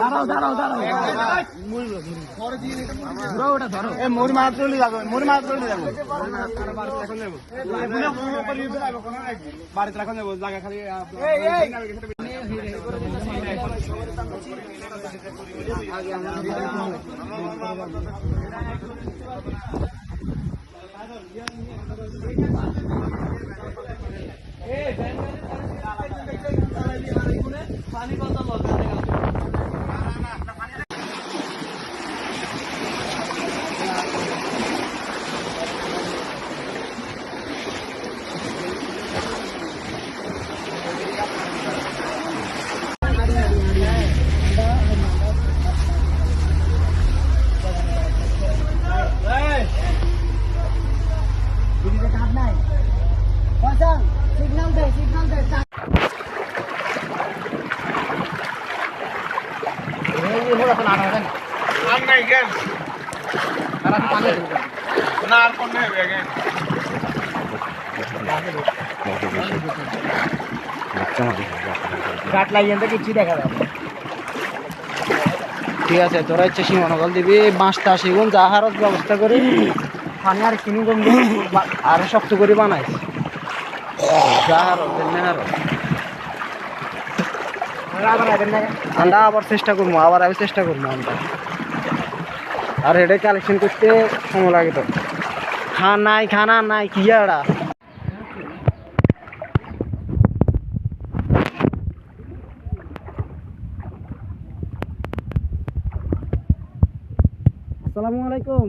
দাঁড়াও দাঁড়াও দাঁড়াও ধরো ওটা ধরো এ মোর মাছ যাব মোর মাছ যাব বাড়িতে রাখুন যাব জায়গা খালি না আর কোন নেই কেন গাট লাগিয়ে তো দেখা যাবে ঠিক আছে তোরা ইচ্ছে সীমানগল দিবি বাঁশটা সেগুন যা হারত ব্যবস্থা করি। পানি আর কিনি কম আরও শক্ত করে বানাইস আমরা আবার চেষ্টা করব, আবার আমি চেষ্টা করব আমরা। আর এটা কালেকশন করতে সময় লাগে তো। খা নাই, খানা নাই, কি আড়া আসসালামু আলাইকুম।